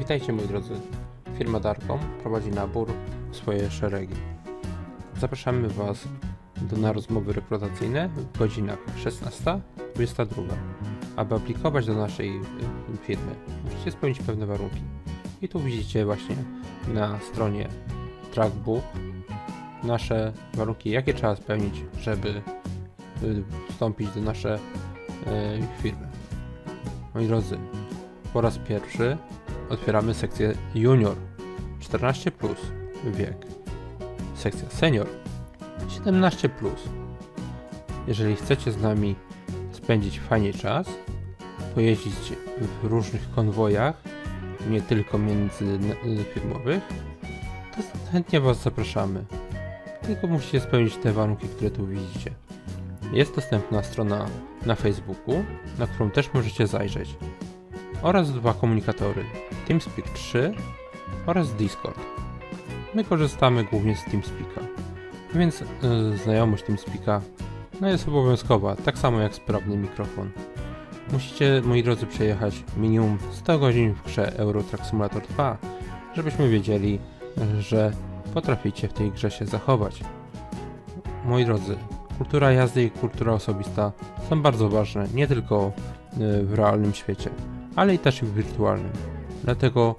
Witajcie moi drodzy. Firma Darkom prowadzi nabór w swoje szeregi. Zapraszamy Was do, na rozmowy rekrutacyjne w godzinach 16-22. Aby aplikować do naszej y, firmy, musicie spełnić pewne warunki. I tu widzicie właśnie na stronie Trackbook nasze warunki, jakie trzeba spełnić, żeby y, wstąpić do naszej y, firmy. Moi drodzy, po raz pierwszy otwieramy sekcję junior 14 plus wiek. Sekcja senior 17 plus. Jeżeli chcecie z nami spędzić fajnie czas, pojeździć w różnych konwojach, nie tylko międzyfirmowych, to chętnie Was zapraszamy. Tylko musicie spełnić te warunki, które tu widzicie. Jest dostępna strona na Facebooku, na którą też możecie zajrzeć oraz dwa komunikatory TeamSpeak 3 oraz Discord. My korzystamy głównie z TeamSpeaka, więc y, znajomość TeamSpeaka no jest obowiązkowa, tak samo jak sprawny mikrofon. Musicie, moi drodzy, przejechać minimum 100 godzin w grze Euro Truck Simulator 2, żebyśmy wiedzieli, że potraficie w tej grze się zachować. Moi drodzy, kultura jazdy i kultura osobista są bardzo ważne, nie tylko y, w realnym świecie ale i też w wirtualnym. Dlatego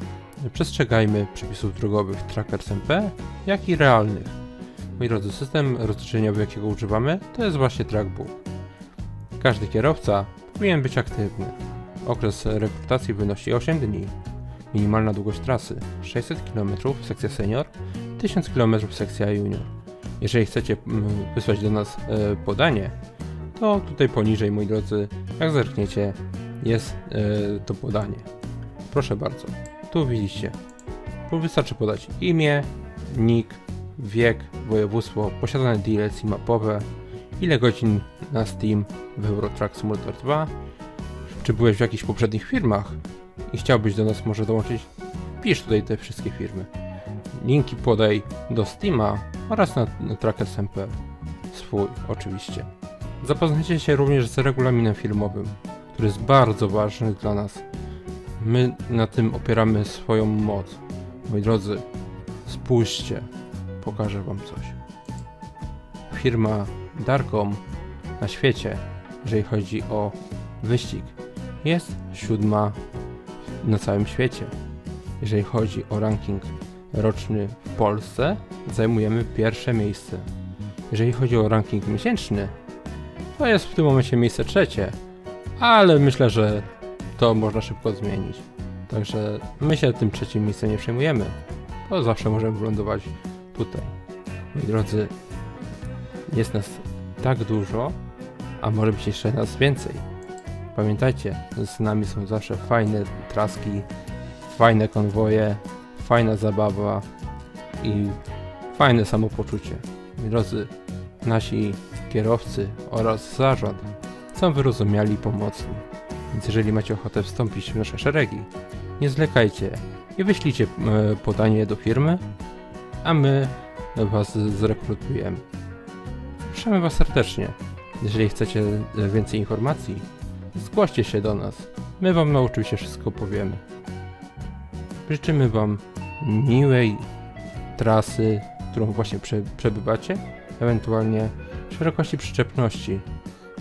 przestrzegajmy przepisów drogowych Trackers MP, jak i realnych. Moi drodzy, system rozliczeniowy, jakiego używamy, to jest właśnie Trackbook. Każdy kierowca powinien być aktywny. Okres rekrutacji wynosi 8 dni. Minimalna długość trasy 600 km sekcja senior, 1000 km sekcja junior. Jeżeli chcecie mm, wysłać do nas e, podanie, to tutaj poniżej, moi drodzy, jak zerkniecie, jest e, to podanie. Proszę bardzo. Tu widzicie. Wystarczy podać imię, nick, wiek, województwo, posiadane DLC mapowe, ile godzin na Steam w Euro Truck Simulator 2, czy byłeś w jakichś poprzednich firmach i chciałbyś do nas może dołączyć, pisz tutaj te wszystkie firmy. Linki podaj do Steama oraz na, na. Swój, oczywiście. Zapoznajcie się również z regulaminem filmowym, który jest bardzo ważny dla nas. My na tym opieramy swoją moc. Moi drodzy, spójrzcie, pokażę wam coś. Firma Darkom na świecie, jeżeli chodzi o wyścig, jest siódma na całym świecie. Jeżeli chodzi o ranking roczny w Polsce, zajmujemy pierwsze miejsce. Jeżeli chodzi o ranking miesięczny, to jest w tym momencie miejsce trzecie, ale myślę, że to można szybko zmienić. Także my się tym trzecim miejscem nie przejmujemy. To zawsze możemy wylądować tutaj. Moi drodzy, jest nas tak dużo, a może być jeszcze nas więcej. Pamiętajcie, z nami są zawsze fajne traski, fajne konwoje, fajna zabawa i fajne samopoczucie. Moi drodzy, nasi kierowcy oraz zarząd są wyrozumiali i pomocni. Więc jeżeli macie ochotę wstąpić w nasze szeregi, nie zwlekajcie i wyślijcie e, podanie do firmy, a my was zrekrutujemy. Proszemy was serdecznie. Jeżeli chcecie e, więcej informacji, zgłoście się do nas. My wam no, oczywiście wszystko powiemy. Życzymy wam miłej trasy, którą właśnie prze, przebywacie, ewentualnie szerokości przyczepności.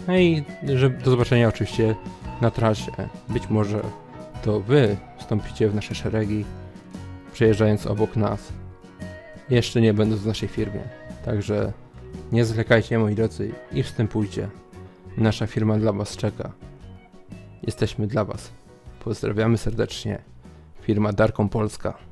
No i do zobaczenia oczywiście na trasie. Być może to wy wstąpicie w nasze szeregi, przejeżdżając obok nas. Jeszcze nie będąc w naszej firmie. Także nie zwlekajcie moi drodzy i wstępujcie. Nasza firma dla was czeka. Jesteśmy dla was. Pozdrawiamy serdecznie. Firma Darką Polska.